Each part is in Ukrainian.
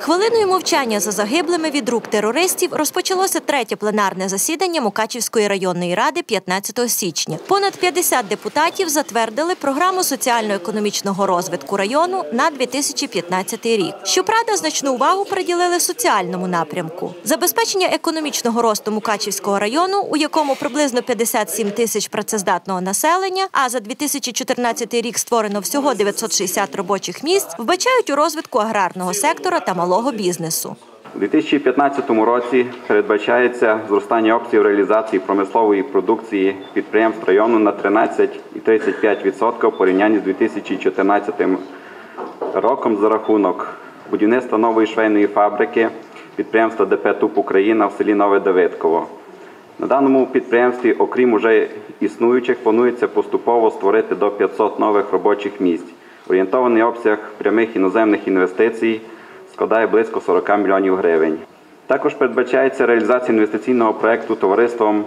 Хвилиною мовчання за загиблими від рук терористів розпочалося третє пленарне засідання Мукачівської районної ради 15 січня. Понад 50 депутатів затвердили програму соціально-економічного розвитку району на 2015 рік. Щоправда, значну увагу приділили соціальному напрямку. Забезпечення економічного росту Мукачівського району, у якому приблизно 57 тисяч працездатного населення, а за 2014 рік створено всього 960 робочих місць, вбачають у розвитку аграрного сектора та малого бізнесу. У 2015 році передбачається зростання обсягів реалізації промислової продукції підприємств району на 13,35% в порівнянні з 2014 роком за рахунок будівництва нової швейної фабрики підприємства ДП ТУП Україна в селі Нове Давидково. На даному підприємстві, окрім уже існуючих, планується поступово створити до 500 нових робочих місць. Орієнтований обсяг прямих іноземних інвестицій складає близько 40 мільйонів гривень. Також передбачається реалізація інвестиційного проєкту товариством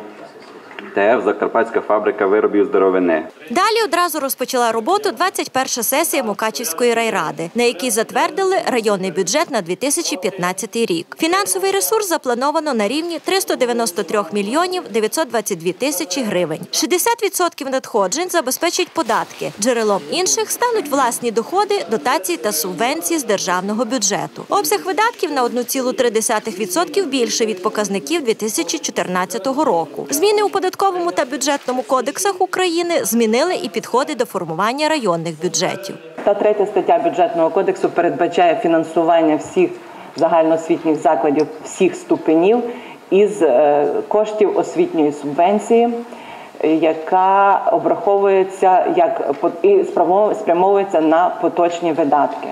ТФ Закарпатська фабрика виробів з деревини. Далі одразу розпочала роботу 21 сесія Мукачівської райради, на якій затвердили районний бюджет на 2015 рік. Фінансовий ресурс заплановано на рівні 393 мільйонів 922 тисячі гривень. 60% надходжень забезпечать податки. Джерелом інших стануть власні доходи, дотації та субвенції з державного бюджету. Обсяг видатків на 1,3% більше від показників 2014 року. Зміни у податковому та бюджетному кодексах України змінили і підходи до формування районних бюджетів. Та третя стаття бюджетного кодексу передбачає фінансування всіх загальноосвітніх закладів всіх ступенів із е, коштів освітньої субвенції, яка обраховується як і спрямовується на поточні видатки.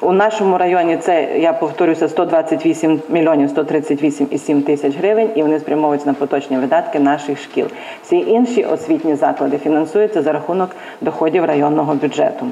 У нашому районі це я повторюся 128 мільйонів 138,7 тисяч гривень, і вони спрямовуються на поточні видатки наших шкіл. Всі інші освітні заклади фінансуються за рахунок доходів районного бюджету.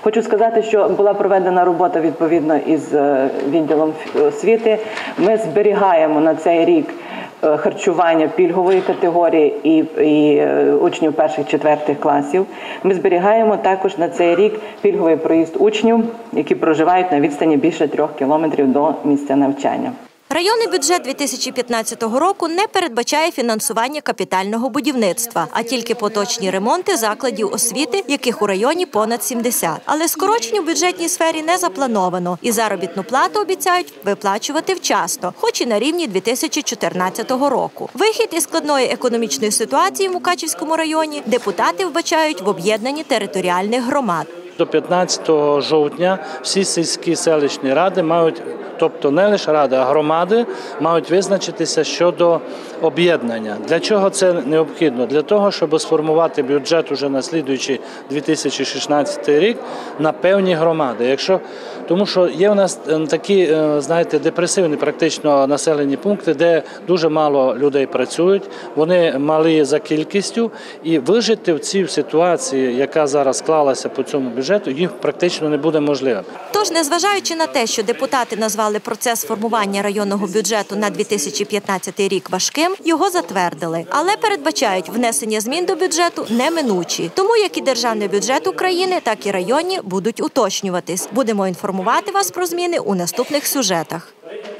Хочу сказати, що була проведена робота відповідно із е, відділом освіти. Ми зберігаємо на цей рік харчування пільгової категорії і, і е, учнів перших четвертих класів. Ми зберігаємо також на цей рік пільговий проїзд учнів, які проживають на відстані більше трьох кілометрів до місця навчання. Районний бюджет 2015 року не передбачає фінансування капітального будівництва, а тільки поточні ремонти закладів освіти, яких у районі понад 70. Але скорочень у бюджетній сфері не заплановано, і заробітну плату обіцяють виплачувати вчасно, хоч і на рівні 2014 року. Вихід із складної економічної ситуації в Мукачівському районі депутати вбачають в об'єднанні територіальних громад. До 15 жовтня всі сільські селищні ради мають, тобто не лише ради, а громади мають визначитися щодо об'єднання. Для чого це необхідно? Для того, щоб сформувати бюджет уже на слідуючий 2016 рік на певні громади. Якщо тому, що є у нас е, такі, е, знаєте, депресивні практично населені пункти, де дуже мало людей працюють, вони малі за кількістю, і вижити в цій ситуації, яка зараз склалася по цьому бюджету, їм практично не буде можливо. Тож, незважаючи на те, що депутати назвали процес формування районного бюджету на 2015 рік важким, його затвердили, але передбачають внесення змін до бюджету неминучі. Тому як і державний бюджет України, так і районні будуть уточнюватись. Будемо інформувати вас про зміни у наступних сюжетах.